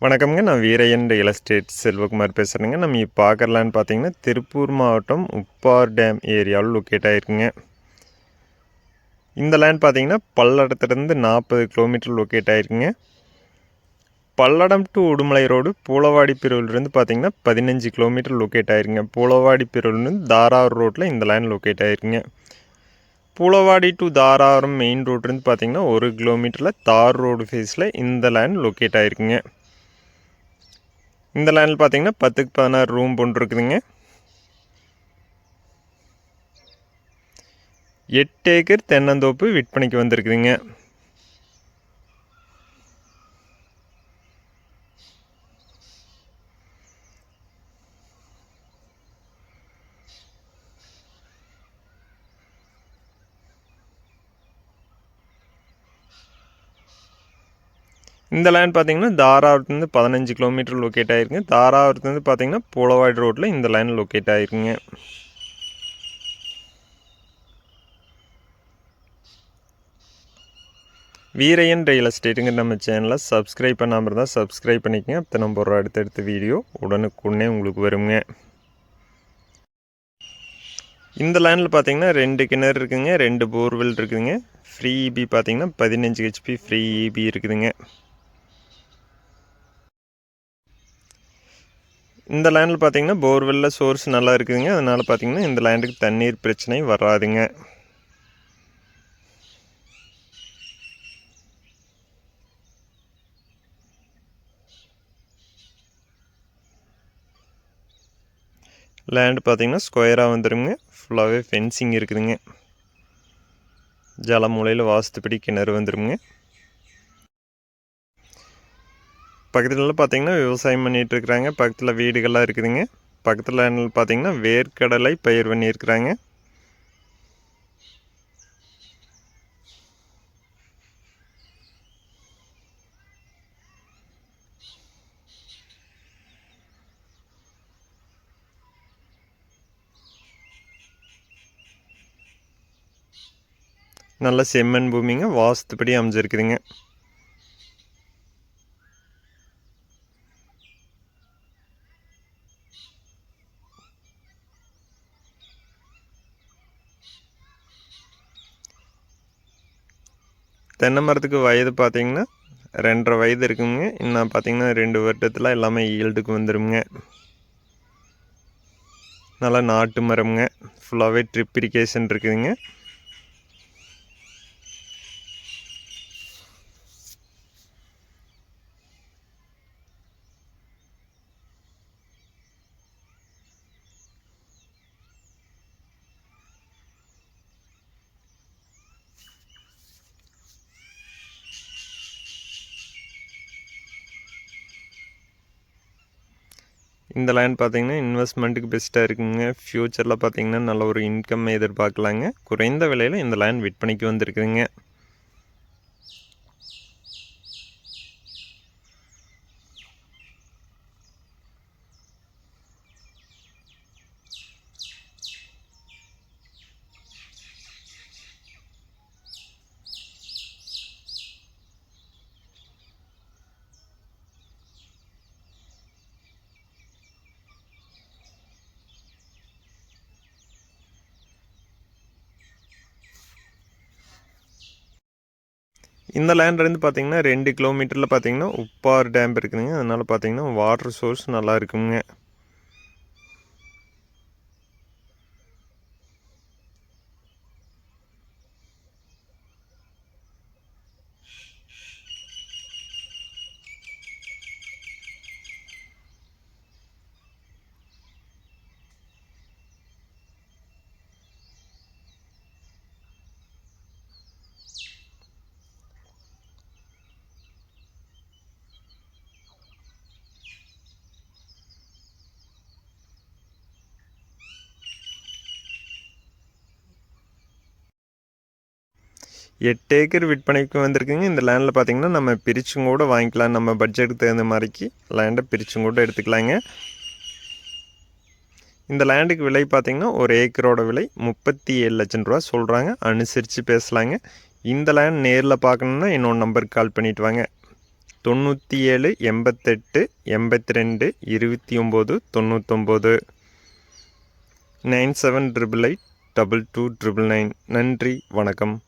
வணக்கம்ங்க. நான் Veeraiyan real estate Selvakumar பேசுகிறேங்க நம்ம இப்போ பார்க்கலான்னு பார்த்தீங்கன்னா திருப்பூர் மாவட்டம் உப்பார் டேம் ஏரியாவில் லொக்கேட் ஆகிருக்குங்க இந்த லேண்ட் பார்த்தீங்கன்னா பல்லடத்துலேருந்து நாற்பது கிலோமீட்டர் லொக்கேட் ஆகிருக்குங்க பல்லடம் டு உடுமலை ரோடு பூலவாடி பிரிவிலிருந்து பார்த்தீங்கன்னா பதினஞ்சு கிலோமீட்டர் லொக்கேட் ஆகிருங்க பூலவாடி பிரிவிலிருந்து தாராவூர் ரோட்டில் இந்த லேண்ட் லொக்கேட் ஆகிருக்குங்க பூலவாடி டு தாராவரம் மெயின் ரோட்லேருந்து பார்த்தீங்கன்னா ஒரு கிலோமீட்டரில் தார் ரோடு ஃபேஸில் இந்த லேண்ட் லொக்கேட் ஆகிருக்குங்க இந்த லேண்டில் பார்த்தீங்கன்னா பத்துக்கு பதினாறு ரூம் ஒன்று இருக்குதுங்க. எட்டு ஏக்கர் தென்னந்தோப்பு விற்பனைக்கு வந்திருக்குதுங்க. இந்த லேண்ட் பார்த்தீங்கன்னா தாராவரத்துலேருந்து பதினஞ்சு கிலோமீட்டர் லொக்கேட் ஆகிருக்குங்க தாராவரத்துலேருந்து பார்த்தீங்கன்னா பூலவாடி ரோட்டில் இந்த லேண்ட் லொக்கேட் ஆகிருக்குங்க வீரையன் ரியல் எஸ்டேட்டுங்க நம்ம சேனலை சப்ஸ்கிரைப் பண்ணாமல் இருந்தால் சப்ஸ்கிரைப் பண்ணிக்கங்க. அப்போ நம்ம ஒரு அடுத்தடுத்த வீடியோ உடனுக்குடனே உங்களுக்கு வருங்க. இந்த லேண்டில் பார்த்தீங்கன்னா ரெண்டு கிணறு இருக்குதுங்க ரெண்டு போர்வெல் இருக்குதுங்க. ஃப்ரீ இபி பார்த்தீங்கன்னா பதினஞ்சு ஹெச்பி ஃப்ரீ இபி இருக்குதுங்க. இந்த லேண்டில் பார்த்தீங்கன்னா போர்வெல்லில் சோர்ஸ் நல்லா இருக்குதுங்க. அதனால் பார்த்தீங்கன்னா இந்த லேண்டுக்கு தண்ணீர் பிரச்சனை வராதுங்க. லேண்டு பார்த்தீங்கன்னா ஸ்கொயராக வந்துடுங்க ஃபுல்லாகவே ஃபென்சிங் இருக்குதுங்க. ஜலமூலையில் வாஸ்துப்படி கிணறு வந்துடுங்க பக்கத்தில் பார்த்தீங்கன்னா விவசாயம் பண்ணிகிட்டு இருக்கிறாங்க. பக்கத்தில் வீடுகள்லாம் இருக்குதுங்க. பக்கத்தில் பார்த்தீங்கன்னா வேர்க்கடலை பயிர் பண்ணியிருக்கிறாங்க. நல்ல செம்மண் பூமிங்க. வாஸ்துப்படி அமைஞ்சிருக்குதுங்க. தென்னை மரத்துக்கு வயது பார்த்தீங்கன்னா ரெண்டரை வயது இருக்குங்க. இன்னும் பார்த்தீங்கன்னா ரெண்டு வருடத்தில் எல்லாமே ஈல்டுக்கு வந்துடுங்க நல்லா நாட்டு மரம்ங்க. ஃபுல்லாகவே ட்ரிப் இரிகேஷன் இருக்குதுங்க. இந்த லேண்ட் பார்த்தீங்கன்னா இன்வெஸ்ட்மெண்ட்டுக்கு பெஸ்ட்டாக இருக்குங்க. ஃப்யூச்சரில் பார்த்தீங்கன்னா நல்ல ஒரு இன்கம் எதிர்பார்க்கலாங்க. குறைந்த விலையில் இந்த லேண்ட் விற்பனைக்கு வந்திருக்குதுங்க. இந்த லேண்ட்லேருந்து பார்த்தீங்கன்னா ரெண்டு கிலோமீட்டரில் பார்த்தீங்கன்னா உப்பார் டேம் இருக்குதுங்க. அதனால் பார்த்தீங்கன்னா வாட்டர் சோர்ஸ் நல்லா இருக்குங்க. எட்டு ஏக்கர் விற்பனைக்கு வந்திருக்குங்க. இந்த லேண்டில் பார்த்தீங்கன்னா நம்ம பிரிச்சும் கூட வாங்கிக்கலாம். நம்ம பட்ஜெட்டுக்கு தகுந்த மாதிரிக்கு லேண்டை பிரிச்சும் கூட எடுத்துக்கலாங்க. இந்த லேண்டுக்கு விலை பார்த்தீங்கன்னா ஒரு ஏக்கரோட விலை முப்பத்தி ஏழு லட்சம் ரூபா சொல்கிறாங்க அனுசரித்து பேசலாங்க. இந்த லேண்ட் நேரில் பார்க்கணுன்னா இன்னொரு நம்பருக்கு கால் பண்ணிவிட்டு வாங்க. தொண்ணூற்றி ஏழு எண்பத்தெட்டு எண்பத்தி ரெண்டு இருபத்தி ஒம்பது தொண்ணூத்தொம்பது. Nine seven triple eight double two triple nine. நன்றி. வணக்கம்.